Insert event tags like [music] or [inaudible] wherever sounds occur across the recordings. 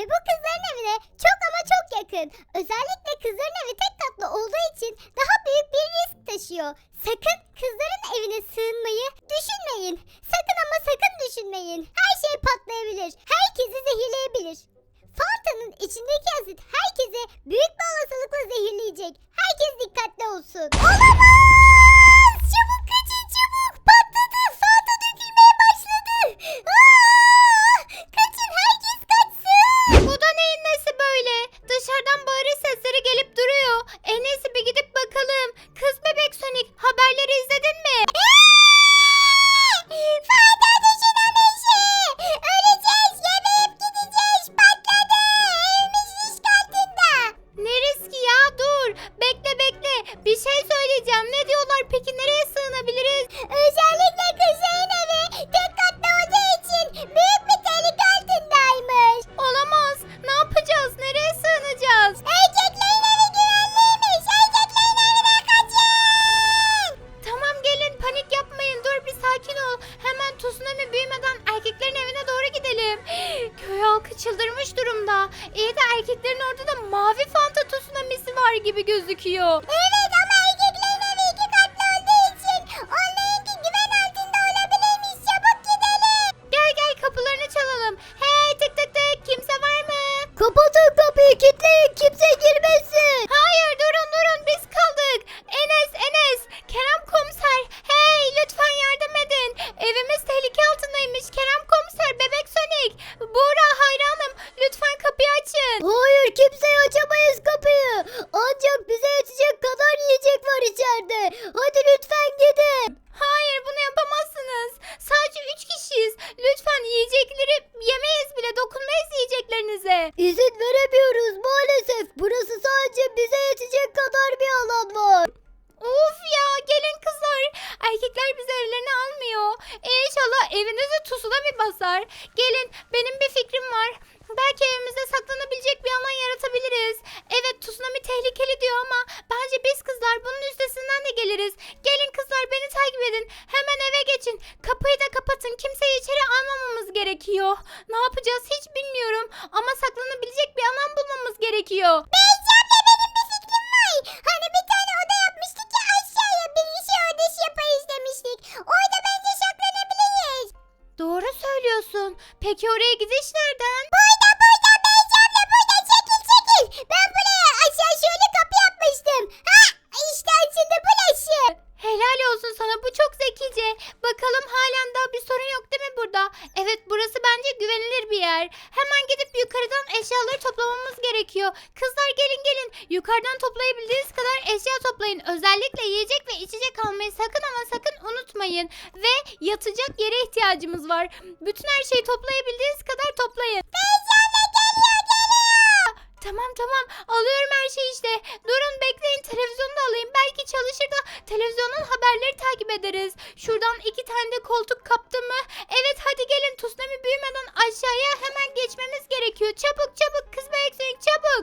Ve bu kızlar böyle sesleri gelip duruyor. きよえー gerekiyor. Kızlar gelin gelin. Yukarıdan toplayabildiğiniz kadar eşya toplayın. Özellikle yiyecek ve içecek almayı sakın ama sakın unutmayın. Ve yatacak yere ihtiyacımız var. Bütün her şeyi toplayabildiğiniz kadar toplayın. Teyzem Tamam tamam alıyorum her şeyi işte. Durun bekleyin televizyonu da alayım. Belki çalışır da televizyonun haberleri takip ederiz. Şuradan iki tane de koltuk kaptım mı? Evet hadi gelin tsunami büyümeden aşağıya hemen geçmemiz gerekiyor. Çabuk çabuk kız beyek çabuk.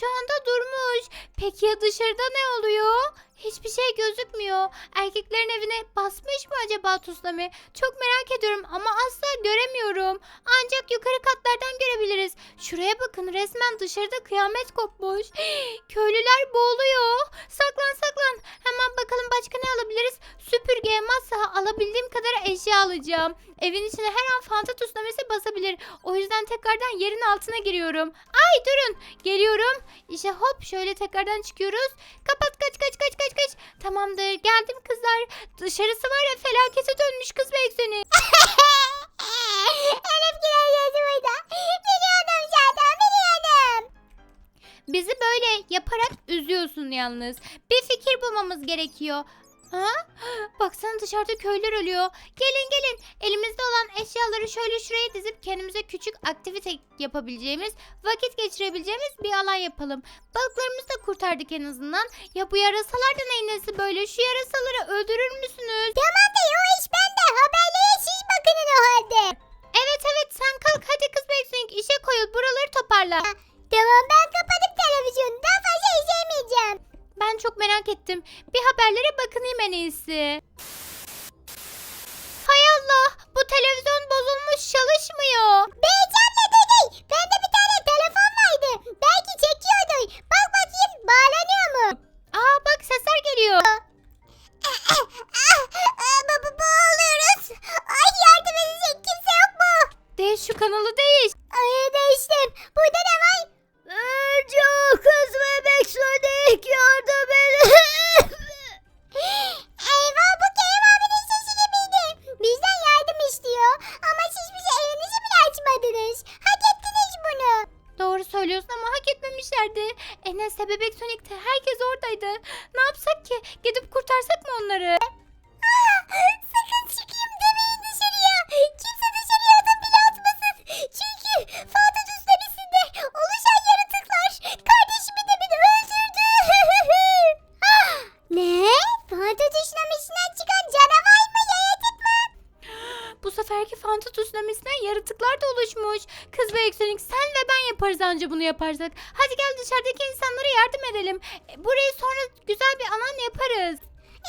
şu anda durmuş. Peki ya dışarıda ne oluyor? Hiçbir şey gözükmüyor. Erkeklerin evine basmış mı acaba Tsunami? Çok merak ediyorum ama asla göremiyorum. Ancak yukarı katlardan görebiliriz. Şuraya bakın resmen dışarıda kıyamet kopmuş. [gasps] Köylüler boğuluyor. Saklan saklan. Hemen bakalım başka ne alabiliriz? Süpürge, masa alabildiğim kadar eşya alacağım. Evin içine her an fanta tsunamisi basabilir. O yüzden tekrardan yerin altına giriyorum. Ay durun. Geliyorum. İşte hop şöyle tekrardan çıkıyoruz. Kapat kaç kaç kaç kaç kaç kaç. Tamamdır geldim kızlar. Dışarısı var ya felakete dönmüş kız Beksun'un. [laughs] Elif giremiyorsun burada. Biliyordum zaten biliyordum. Bizi böyle yaparak üzüyorsun yalnız. Bir fikir bulmamız gerekiyor. Ha? Baksana dışarıda köyler ölüyor. Gelin gelin elimizde olan eşyaları şöyle şuraya dizip kendimize küçük aktivite yapabileceğimiz, vakit geçirebileceğimiz bir alan yapalım. Balıklarımızı da kurtardık en azından. Ya bu yarasalar da neyin böyle? Şu yarasaları öldürür müsünüz? Tamam dayı o iş bende. Haberleşiş bakın o halde. Evet evet sen kalk hadi kız Bekzink işe koyul buraları toparla. Ha, tamam ben kapatıp televizyonu da ben çok merak ettim. Bir haberlere bakınayım en iyisi. Hay Allah bu televizyon bozulmuş çalışmıyor. Beycan'la Dede. Bende bir tane telefon vardı. Belki çekiyordu. Bak bakayım bağlanıyor mu? Aa bak sesler geliyor. Boğuluyoruz. Ay yardım edecek kimse yok mu? Değiş şu kanalı değiş. Ay değiştim. Burada ne var? Seferki Fanta tsunamisinden yaratıklar da oluşmuş. Kız ve Eksonik sen ve ben yaparız anca bunu yaparsak. Hadi gel dışarıdaki insanlara yardım edelim. E, Burayı sonra güzel bir alan yaparız.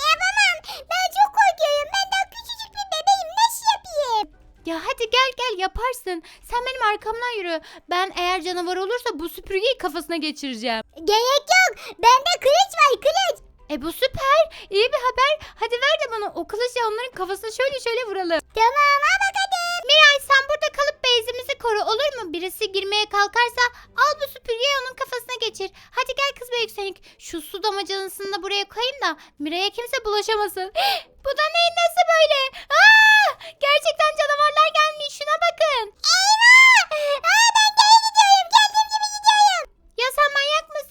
Yapamam. Ben çok korkuyorum. Ben daha küçücük bir bebeğim. Nasıl yapayım? Ya hadi gel gel yaparsın. Sen benim arkamdan yürü. Ben eğer canavar olursa bu süpürgeyi kafasına geçireceğim. Gerek yok. Bende kılıç var kılıç. E bu süper. İyi bir haber. Hadi ver de bana o kılıçla onların kafasına şöyle şöyle vuralım. Tamam al bakalım. Miray sen burada kalıp bezimizi koru olur mu? Birisi girmeye kalkarsa al bu süpürgeyi onun kafasına geçir. Hadi gel kız büyük senik. Şu su damacanasını da buraya koyayım da Miray'a kimse bulaşamasın. bu da neyin nesi böyle? Aa! Gerçekten canavarlar gelmiş. Şuna bakın. Eyvah. Aa, ben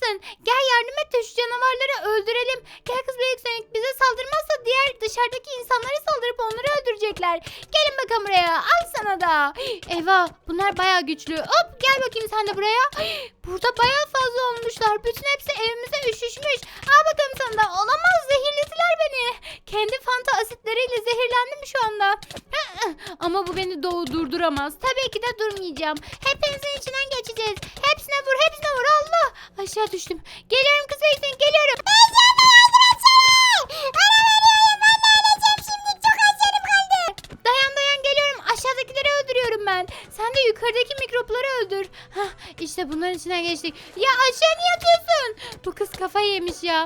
mısın? Gel yardım et de şu canavarları öldürelim. Gel kız büyük senik bize saldırmazsa diğer dışarıdaki insanlara saldırıp onları öldürecekler. Gelin bakalım buraya. Al sana da. Eyvah bunlar bayağı güçlü. Hop gel bakayım sen de buraya. Burada bayağı fazla olmuşlar. Bütün hepsi evimize üşüşmüş. Al bakalım sana da. Olamaz zehirlediler beni. Kendi fanta asitleriyle zehirlendim şu anda. [laughs] Ama bu beni doğu durduramaz. Tabii ki de durmayacağım. Hepinizin içinden geçeceğiz. Hepsine vur hepsine vur Allah. Aşağı düştüm. Geliyorum kız Beysin geliyorum. Beycan'la yardım etsene. Ara veriyorum. Ben de öleceğim şimdi. Çok az canım kaldı. Dayan dayan geliyorum. Aşağıdakileri öldürüyorum ben. Sen de yukarıdaki mikropları öldür. Hah işte bunların içinden geçtik. Ya aşağı niye atıyorsun? Bu kız kafayı yemiş ya.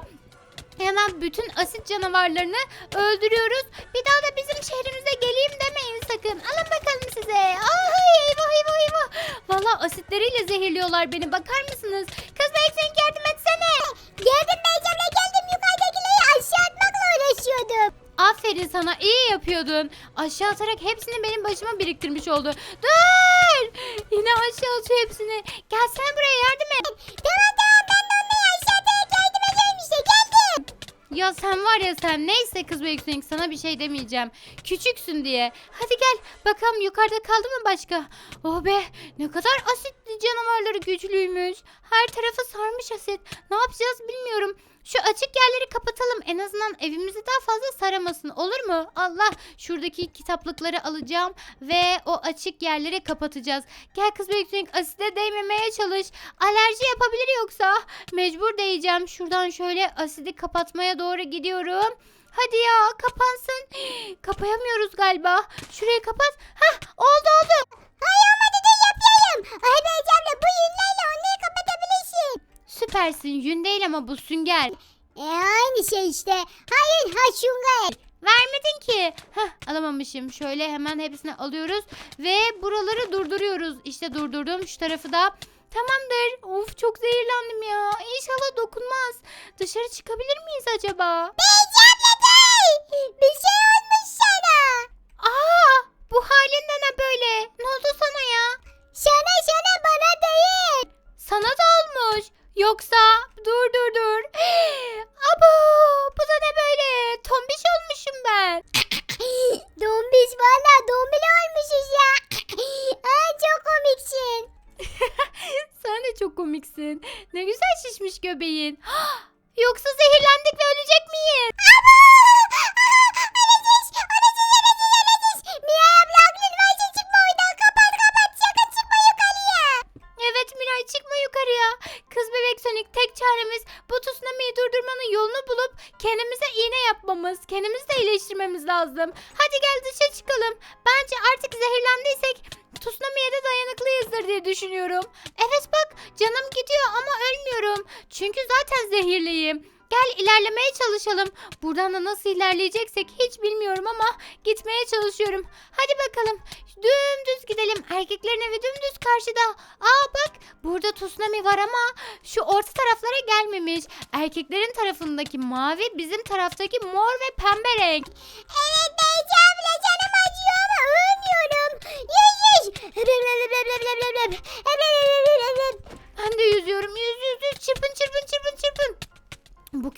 Hemen bütün asit canavarlarını öldürüyoruz. Bir daha da bizim şehrimize geleyim demeyin sakın. Alın bakalım size. Ay eyvah eyvah eyvah. Valla asitleriyle zehirliyorlar beni. Bakar mısınız? Kız Beysin yardım etsene. Geldim Beycan'la geldim. Yukarıdakileri aşağı atmakla uğraşıyordum. Aferin sana iyi yapıyordun. Aşağı atarak hepsini benim başıma biriktirmiş oldu. Dur! Yine aşağı atıyor hepsini. Gelsene buraya yardım et. Tamam Ya sen var ya sen neyse kız Büyüksün sana bir şey demeyeceğim. Küçüksün diye. Hadi gel bakalım yukarıda kaldı mı başka? Oh be ne kadar asitli canavarları güçlüymüş. Her tarafı sarmış asit. Ne yapacağız bilmiyorum. Şu açık yerleri kapatalım. En azından evimizi daha fazla saramasın. Olur mu? Allah şuradaki kitaplıkları alacağım ve o açık yerleri kapatacağız. Gel kız büyüksün asite değmemeye çalış. Alerji yapabilir yoksa. Mecbur değeceğim. Şuradan şöyle asidi kapatmaya doğru gidiyorum. Hadi ya kapansın. [gasps] Kapayamıyoruz galiba. Şurayı kapat. Hah oldu oldu. Hayır Süpersin. Yün değil ama bu sünger. E aynı şey işte. Hayır ha şunga. Vermedin ki. Heh, alamamışım. Şöyle hemen hepsini alıyoruz ve buraları durduruyoruz. İşte durdurdum şu tarafı da. Tamamdır. Of çok zehirlendim ya. İnşallah dokunmaz. Dışarı çıkabilir miyiz acaba? Beycan'la dur. Bir şey olmuş sana. Aa, bu halin de ne böyle? Ne oldu sana ya? Sana sana bana değil. Sana da olmuş. Yoksa dur dur dur. [gasps] Abo bu da ne böyle? Tombiş olmuşum ben. [laughs] dombiş valla dombili olmuşuz ya. [laughs] Ay çok komiksin. [laughs] Sen de çok komiksin. Ne güzel şişmiş göbeğin. [gasps] Yoksa zehirlendik ve ölecek miyim? Abo! Çıkma yukarıya. Kız bebek Sonic tek çaremiz bu tsunami'yi durdurmanın yolunu bulup kendimize iğne yapmamız, kendimizi de iyileştirmemiz lazım. Hadi gel dışa çıkalım. Bence artık zehirlendiysek tsunami'ye de dayanıklıyızdır diye düşünüyorum. Evet bak canım gidiyor ama ölmüyorum. Çünkü zaten zehirliyim. Gel ilerlemeye çalışalım. Buradan da nasıl ilerleyeceksek hiç bilmiyorum ama gitmeye çalışıyorum. Hadi bakalım. Dümdüz gidelim. Erkeklerin evi dümdüz karşıda. Aa bak burada tsunami var ama şu orta taraflara gelmemiş. Erkeklerin tarafındaki mavi bizim taraftaki mor ve pembe renk. Evet Beyci abla canım acıyor ama ölmüyorum. Yüz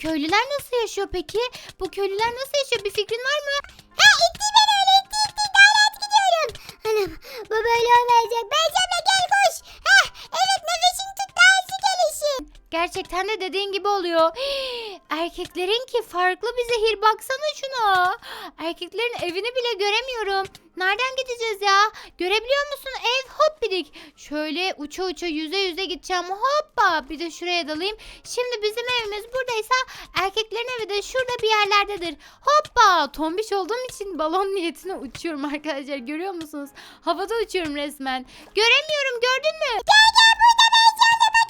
köylüler nasıl yaşıyor peki? Bu köylüler nasıl yaşıyor? Bir fikrin var mı? Ha itti beni öyle itti itti. Dalat gidiyorum. Anam bu böyle olmayacak. Abla gel koş. Heh evet nefesini tut daha hızlı gelişin. Gerçekten de dediğin gibi oluyor. [gasps] Erkeklerin ki farklı bir zehir baksana şuna. Erkeklerin evini bile göremiyorum. Nereden gideceğiz ya? Görebiliyor musun? Ev hop bidik. Şöyle uça uça yüze yüze gideceğim. Hoppa. Bir de şuraya dalayım. Şimdi bizim evimiz buradaysa erkeklerin evi de şurada bir yerlerdedir. Hoppa. Tombiş olduğum için balon niyetine uçuyorum arkadaşlar. Görüyor musunuz? Havada uçuyorum resmen. Göremiyorum gördün mü? Gel gel burada evini buldum.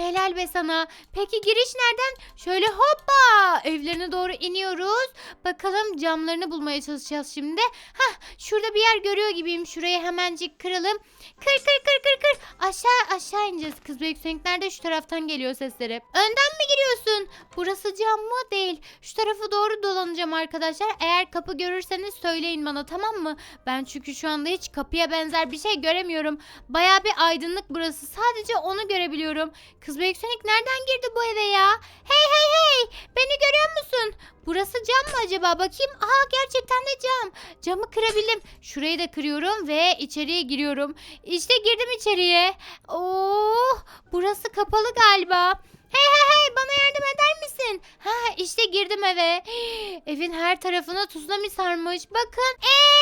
Helal be sana. Peki giriş nereden? Şöyle hoppa evlerine doğru iniyoruz. Bakalım camlarını bulmaya çalışacağız şimdi. Hah şurada bir yer görüyor gibiyim. Şurayı hemencik kıralım. Kır kır kır kır kır. Aşağı aşağı ineceğiz. Kız büyük Sonic nerede? Şu taraftan geliyor sesleri. Önden mi giriyorsun? Burası cam mı? Değil. Şu tarafı doğru dolanacağım arkadaşlar. Eğer kapı görürseniz söyleyin bana tamam mı? Ben çünkü şu anda hiç kapıya benzer bir şey göremiyorum. Baya bir aydınlık burası. Sadece onu görebiliyorum. Kız büyük Sonic nereden girdi bu eve ya? Hey hey hey! Beni görüyor musun? Burası cam mı acaba? Bakayım. Aa gerçekten de cam. Camı kırabildim. Şurayı da kırıyorum ve içeriye giriyorum. İşte girdim içeriye. Oh! Burası kapalı galiba. Hey hey hey bana yardım eder misin? Ha işte girdim eve. [gasps] Evin her tarafına tsunami sarmış. Bakın Enes,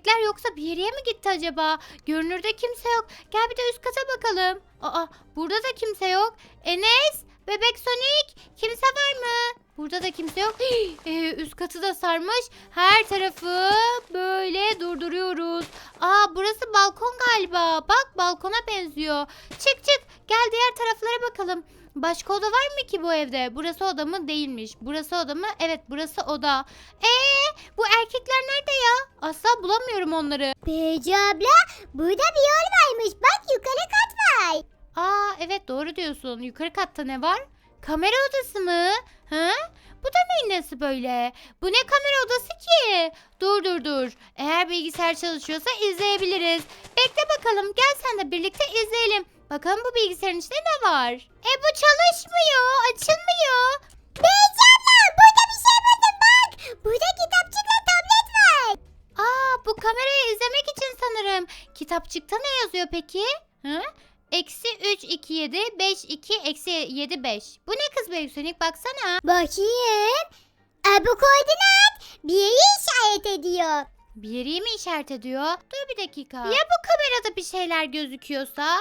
Erkekler yoksa bir yere mi gitti acaba? Görünürde kimse yok. Gel bir de üst kata bakalım. Aa burada da kimse yok. Enes, Bebek Sonic kimse var mı? Burada da kimse yok. [gasps] Ee, üst katı da sarmış. Her tarafı böyle durduruyoruz. Aa burası balkon galiba. Bak balkona benziyor. Çık çık. Gel diğer taraflara bakalım. Başka oda var mı ki bu evde? Burası oda mı? Değilmiş. Burası oda mı? Evet burası oda. Ee, bu erkekler nerede ya? Asla bulamıyorum onları. Beyci abla burada bir yol varmış. Bak yukarı kat var. Aa evet doğru diyorsun. Yukarı katta ne var? Kamera odası mı? Hı? Bu da neyin nesi böyle? Bu ne kamera odası ki? Dur dur dur. Eğer bilgisayar çalışıyorsa izleyebiliriz. Bekle bakalım gel sen de birlikte izleyelim. Bakalım bu bilgisayarın içinde ne var? E bu çalışmıyor. Açılmıyor. Beyci abla burada bir şey buldum bak. Burada kitapçıkla tablet var. Aa bu kamerayı izlemek için sanırım. Kitapçıkta ne yazıyor peki? Hı? Eksi 3, 2, 7, 5, 2, eksi 7, 5. Bu ne kız be baksana. Bakayım. E, bu koordinat bir yeri işaret ediyor. Bir yeri mi işaret ediyor? Dur bir dakika. Ya bu kamerada bir şeyler gözüküyorsa?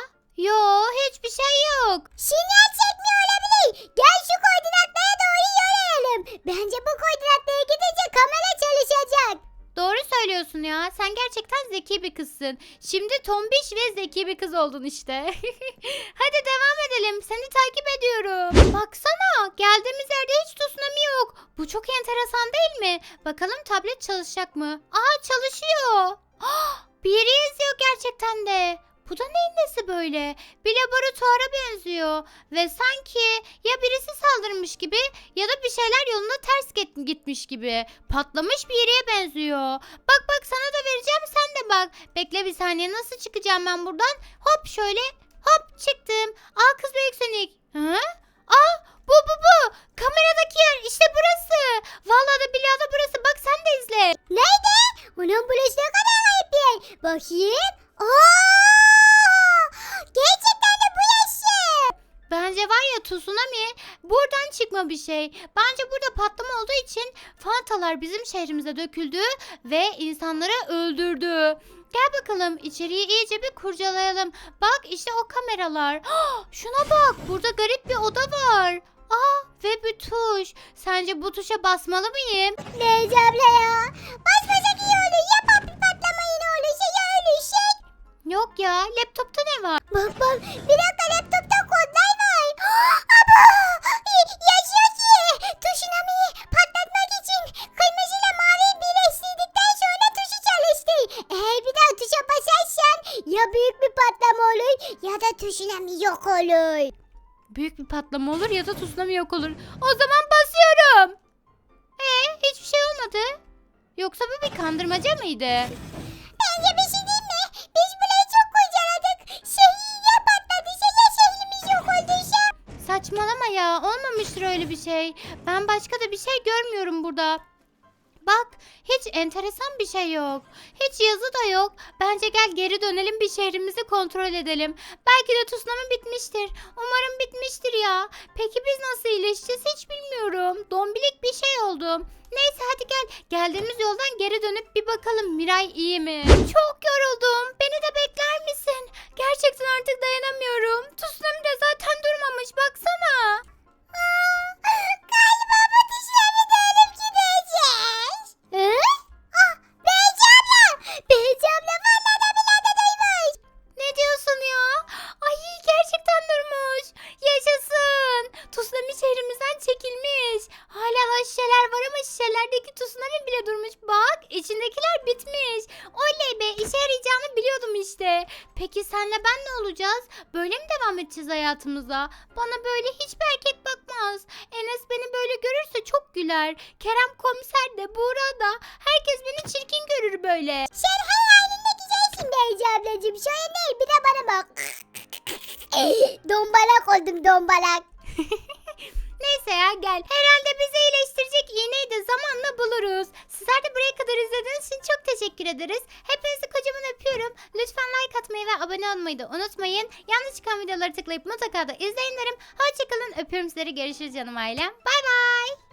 Yo hiçbir şey yok. Sinyal çekmiyor olabilir. Gel şu koordinatlara doğru yol. Bence bu koordinatlara gidince kamera çalışacak. Doğru söylüyorsun ya. Sen gerçekten zeki bir kızsın. Şimdi tombiş ve zeki bir kız oldun işte. [laughs] Hadi devam edelim. Seni takip ediyorum. Baksana. Geldiğimiz yerde hiç tsunami yok. Bu çok enteresan değil mi? Bakalım tablet çalışacak mı? Aa çalışıyor. [gasps] Bir yeri yazıyor gerçekten de. Bu da neyin nesi böyle? Bir laboratuvara benziyor. Ve sanki ya birisi saldırmış gibi ya da bir şeyler yoluna ters git- gitmiş gibi. Patlamış bir yere benziyor. Bak bak sana da vereceğim sen de bak. Bekle bir saniye nasıl çıkacağım ben buradan? Hop şöyle Hop çıktım. Aa kız büyük sönük. Hı? Aa bu bu bu. Kameradaki yer işte burası. Vallahi da billahi da burası. Bak sen de izle. Nerede? Onun burası ne kadar kayıp bir yer. Bakayım. Tsunami buradan çıkma bir şey. Bence burada patlama olduğu için fantalar bizim şehrimize döküldü ve insanları öldürdü. Gel bakalım içeriği iyice bir kurcalayalım. Bak işte o kameralar. Ah, Şuna bak burada garip bir oda var. Aa ve bir tuş. Sence bu tuşa basmalı mıyım? Neyse abla ya. Basmasak iyi olur. Ya pat- patlama yine olursa ya ölürsek. Yok ya laptopta ne var? Bak bak bir dakika laptopta ya da tsunami yok olur. Büyük bir patlama olur ya da tsunami yok olur. O zaman basıyorum. Ee hiçbir şey olmadı. Yoksa bu bir kandırmaca mıydı? Bence bir şey değil mi? Biz burayı çok kurcaladık. Şehir ya patladıysa ya şehrimiz yok olduysa. Saçmalama ya olmamıştır öyle bir şey. Ben başka da bir şey görmüyorum burada. Bak hiç enteresan bir şey yok. Hiç yazı da yok. Bence gel geri dönelim bir şehrimizi kontrol edelim. Belki de tsunami bitmiştir. Umarım bitmiştir ya. Peki biz nasıl iyileşeceğiz hiç bilmiyorum. Dombilik bir şey oldu. Neyse hadi gel. Geldiğimiz yoldan geri dönüp bir bakalım Miray iyi mi? Çok yoruldum. Beni de bekler misin? Hayatımıza? Bana böyle hiçbir erkek bakmaz. Enes beni böyle görürse çok güler. Kerem komiser de Buğra da. Herkes beni çirkin görür böyle. Sen hayalinde güzelsin Beyci ablacığım. Şöyle değil bir de bana bak. [laughs] dombalak oldum dombalak. [laughs] Neyse ya gel. Herhalde bizi iyileştirecek iğneyi de zamanla buluruz. Sizler de buraya kadar izlediğiniz için çok teşekkür ederiz. Hepinizi kocaman öpüyorum. Lütfen like atmayı ve abone olmayı da unutmayın. Yanlış çıkan videoları tıklayıp mutlaka da izleyin derim. Hoşçakalın. Öpüyorum sizleri. Görüşürüz canım ailem. Bay bay.